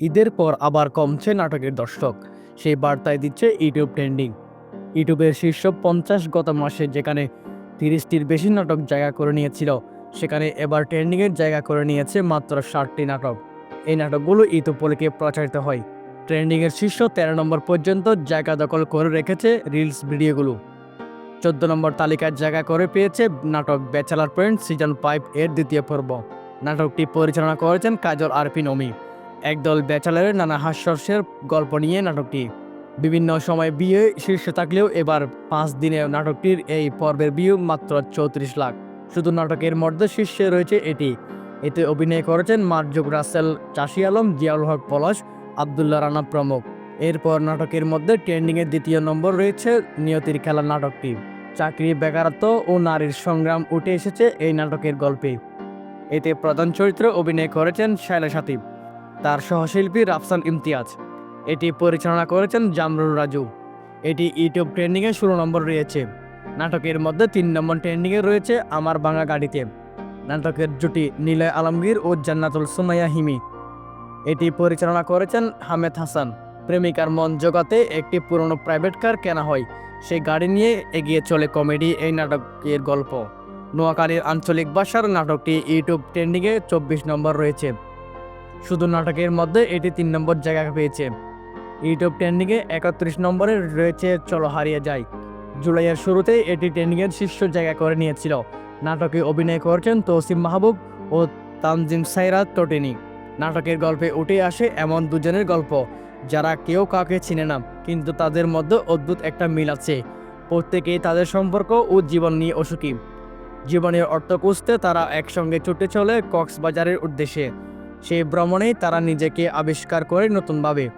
ঈদের পর আবার কমছে নাটকের দর্শক। সেই বার্তায় দিচ্ছে ইউটিউব ট্রেন্ডিং। ইউটিউবের শীর্ষ পঞ্চাশ গত মাসে যেখানে তিরিশটির বেশি নাটক জায়গা করে নিয়েছিল, সেখানে এবার ট্রেন্ডিংয়ের জায়গা করে নিয়েছে মাত্র ষাটটি নাটক। এই নাটকগুলো ঈদ উপলক্ষে প্রচারিত হয়। ট্রেন্ডিংয়ের শীর্ষ তেরো নম্বর পর্যন্ত জায়গা দখল করে রেখেছে রিলস ভিডিওগুলো। চোদ্দ নম্বর তালিকায় জায়গা করে পেয়েছে নাটক ব্যাচেলার পয়েন্ট সিজন ফাইভ এর দ্বিতীয় পর্ব। নাটকটি পরিচালনা করেছেন কাজল আরপি নমি একদল ব্যাচেলারের নানা হাস্যর্ষের গল্প নিয়ে নাটকটি। বিভিন্ন সময় বিয়ে শীর্ষে থাকলেও এবার পাঁচ দিনে নাটকটির এই পর্বের বিয়ে মাত্র চৌত্রিশ লাখ। শুধু নাটকের মধ্যে শীর্ষে রয়েছে এটি। এতে অভিনয় করেছেন মার্জুক রাসেল, চাষি আলম, জিয়াউল হক পলাশ, আবদুল্লাহ রানা প্রমুখ। এরপর নাটকের মধ্যে ট্রেন্ডিংয়ের দ্বিতীয় নম্বর রয়েছে নিয়তির খেলা নাটকটি। চাকরি বেকারত্ব ও নারীর সংগ্রাম উঠে এসেছে এই নাটকের গল্পে। এতে প্রধান চরিত্রে অভিনয় করেছেন শায়লা সাতিব তার সহশিল্পী রাফসান ইমতিয়াজ। এটি পরিচালনা করেছেন জামরুল রাজু। এটি ইউটিউব ট্রেন্ডিংয়ে ষোলো নম্বর রয়েছে। নাটকের মধ্যে তিন নম্বর ট্রেন্ডিংয়ে রয়েছে আমার বাঙা গাড়িতে। নাটকের জুটি নীলয় আলমগীর ও জান্নাতুল সুমাইয়া হিমি। এটি পরিচালনা করেছেন হামেদ হাসান। প্রেমিকার মন জগাতে একটি পুরনো প্রাইভেট কার কেনা হয়। সেই গাড়ি নিয়ে এগিয়ে চলে কমেডি এই নাটকের গল্প। নোয়াখালীর আঞ্চলিক ভাষার নাটকটি ইউটিউব ট্রেন্ডিংয়ে চব্বিশ নম্বর রয়েছে। শুধু নাটকের মধ্যে এটি তিন নম্বর জায়গা পেয়েছে। ইউটিউব ট্রেন্ডিংয়ে একত্রিশ নম্বরে রয়েছে চলো হারিয়ে যায় জুলাইয়ের শুরুতে এটি ট্রেন্ডিংয়ের শীর্ষ জায়গা করে নিয়েছিল। নাটকে অভিনয় করেছেন তৌসিম মাহবুব ও তানজিম সাইরাত টোটেনি নাটকের গল্পে উঠে আসে এমন দুজনের গল্প, যারা কেউ কাউকে চিনে না, কিন্তু তাদের মধ্যে অদ্ভুত একটা মিল আছে। প্রত্যেকেই তাদের সম্পর্ক ও জীবন নিয়ে অসুখী। জীবনের অর্থ খুঁজতে তারা একসঙ্গে ছুটে চলে কক্সবাজারের উদ্দেশ্যে। সেই ভ্রমণেই তারা নিজেকে আবিষ্কার করে নতুনভাবে।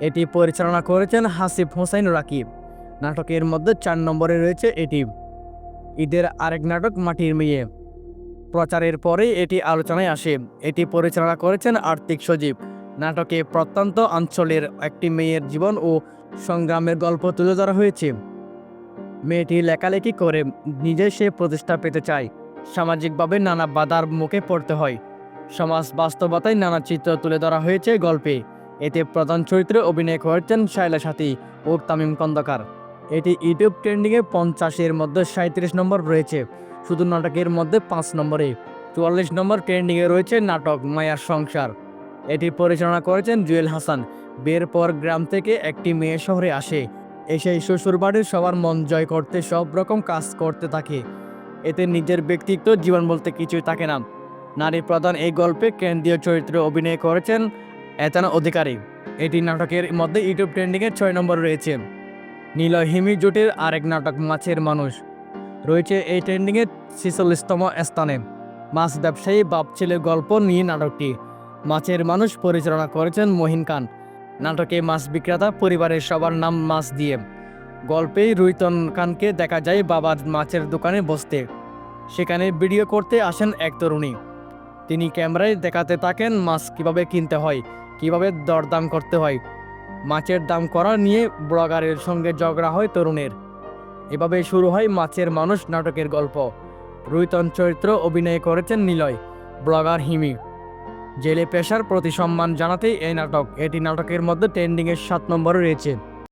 এটি পরিচালনা করেছেন হাসিফ হোসাইন রাকিব। নাটকের মধ্যে চার নম্বরে রয়েছে এটি। ঈদের আরেক নাটক মাটির মেয়ে। প্রচারের পরেই এটি আলোচনায় আসে। এটি পরিচালনা করেছেন আর্থিক সজীব নাটকে প্রত্যন্ত অঞ্চলের একটি মেয়ের জীবন ও সংগ্রামের গল্প তুলে ধরা হয়েছে। মেয়েটি লেখালেখি করে নিজে সে প্রতিষ্ঠা পেতে চায়। সামাজিকভাবে নানা বাধার মুখে পড়তে হয়। সমাজ বাস্তবতায় নানা চিত্র তুলে ধরা হয়েছে গল্পে। এতে প্রধান চরিত্রে অভিনয় করেছেন শায়লা সাথী ও তামিম কন্দকার এটি ইউটিউব ট্রেন্ডিংয়ে পঞ্চাশের মধ্যে সাঁত্রিশ নম্বর রয়েছে, শুধু নাটকের মধ্যে পাঁচ নম্বরে। চুয়াল্লিশ নম্বর ট্রেন্ডিংয়ে রয়েছে নাটক মায়ার সংসার। এটি পরিচালনা করেছেন জুয়েল হাসান। বিয়ের পর গ্রাম থেকে একটি মেয়ে শহরে আসে। এসে শ্বশুরবাড়ির সবার মন জয় করতে সব রকম কাজ করতে থাকে। এতে নিজের ব্যক্তিত্ব জীবন বলতে কিছুই থাকে না। নারী প্রধান এই গল্পে কেন্দ্রীয় চরিত্রে অভিনয় করেছেন এতানা অধিকারী। এটি নাটকের মধ্যে ইউটিউব ট্রেন্ডিংয়ে ছয় নম্বর রয়েছে। নীলয় হিমি জুটির আরেক নাটক, মাছের মানুষ। রয়েছে এই ট্রেন্ডিংয়ে ছিচল্লিশতম স্থানে। মাছ ব্যবসায়ী বাপ ছেলের গল্প নিয়ে নাটকটি। মাছের মানুষ পরিচালনা করেছেন মহিন খান। নাটকে মাছ বিক্রেতা, পরিবারের সবার নাম মাছ দিয়ে। গল্পেই রুইতন খানকে দেখা যায় বাবার মাছের দোকানে বসতে। সেখানে ভিডিও করতে আসেন এক তরুণী। তিনি ক্যামেরায় দেখাতে থাকেন মাছ কীভাবে কিনতে হয়, কীভাবে দরদাম করতে হয়। মাছের দাম করা নিয়ে ব্লগারের সঙ্গে ঝগড়া হয় তরুণের। এভাবে শুরু হয় মাছের মানুষ নাটকের গল্প। রুইতন চরিত্র অভিনয় করেছেন নিলয়, ব্লগার হিমি। জেলে পেশার প্রতি সম্মান জানাতেই এই নাটক, এটি নাটকের মধ্যে ট্রেন্ডিংয়ের সাত নম্বরে রয়েছে।